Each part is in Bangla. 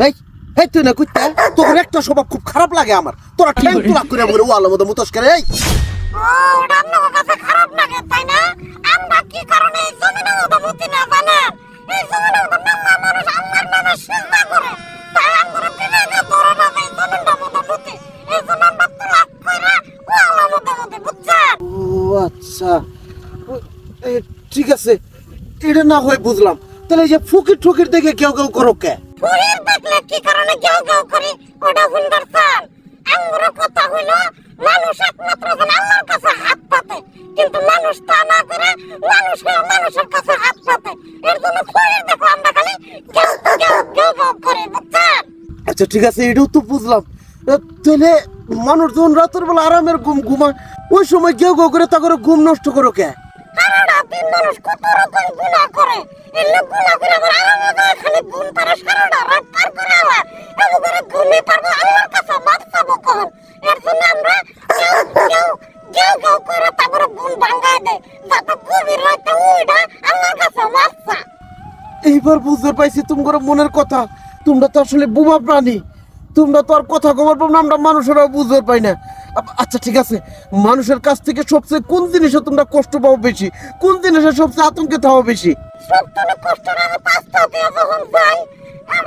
এই এই তুই না কুত্তা তোর একটা স্বভাব খুব খারাপ লাগে আমার। তোরা ঠ্যাং তুলাক করে বলে ও আলো মতো মুতস করে এই। খারাপ লাগে তাই না? আমরা কি কারণে এই জমিনে অনুমতি না জানেন এই জমিনে নাঙ্গা মানুষ আল্লাহর নামে সিজদা করে। তাই আমরা বিবেকে ধরে না এই জমিনটা মোটামুটি এই জন্য আমরা তুলাক করে ও আল্লাহ মোটামুটি বুঝছেন? ও আচ্ছা। এ, ঠিক আছে। এটা না হয় বুঝলাম। তাহলে এই যে ফকির ঠকির দেখে কেউ কেউ করো কে? দেখলে কি কারণে গেও গেও করে ওটা হুন্ডার চান আঙ্গুর কথা হইল মানুষ একমাত্র যেন আল্লাহর কাছে হাত পাতে। কিন্তু মানুষ তা না করে মানুষ মানুষের কাছে হাত পাতে। এর জন্য ফুরির দেখো আমরা খালি করে বুঝছেন আচ্ছা ঠিক আছে এটাও তো বুঝলাম। তাহলে মানুষ যখন রাতের বেলা আরামের ঘুম ঘুমায় ওই সময় কেউ কেউ করে তা করে ঘুম নষ্ট করো কে? মানুষ কত রকম গুনাহ করে? লোক গুনাহ করে খালি সারাটা রাত পার করে আবার এমন করে ঘুমিয়ে পারব আল্লাহর কাছে মাপ চাবো কখন? এর জন্য আমরা কেউ কেউ কেউ কেউ করে তারপরে ঘুম ভাঙ্গায় দেয় যাতে গভীর রাতে ওইটা আল্লাহর কাছে মাপ চা। এইবার বুঝতে পাইছি তোমার মনের কথা। তোমরা তো আসলে বোমা প্রাণী। তোমরা তো আর কথা খবর পাবো না আমরা মানুষেরাও বুঝতে পাই না। আচ্ছা ঠিক আছে। মানুষের কাছ থেকে সবচেয়ে কোন জিনিসে তোমরা কষ্ট পাও বেশি? কোন জিনিসে সবচেয়ে আতঙ্কে থাও বেশি? পাঁচটা দিয়ে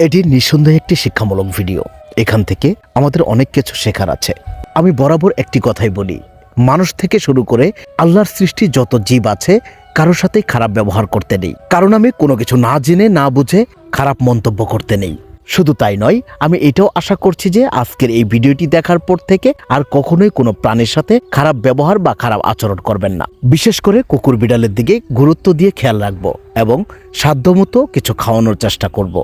এটি নিঃসন্দেহে একটি শিক্ষামূলক ভিডিও। এখান থেকে আমাদের অনেক কিছু শেখার আছে। আমি বরাবর একটি কথাই বলি। মানুষ থেকে শুরু করে আল্লাহর সৃষ্টি যত জীব আছে, কারোর সাথে খারাপ ব্যবহার করতে নেই। কারণ আমি কোনো কিছু না জেনে, না বুঝে খারাপ মন্তব্য করতে নেই। শুধু তাই নয়, আমি এটাও আশা করছি যে আজকের এই ভিডিওটি দেখার পর থেকে আর কখনোই কোনো প্রাণীর সাথে খারাপ ব্যবহার বা খারাপ আচরণ করবেন না। বিশেষ করে কুকুর বিড়ালের দিকে গুরুত্ব দিয়ে খেয়াল রাখব এবং সাধ্যমতো কিছু খাওয়ানোর চেষ্টা করব।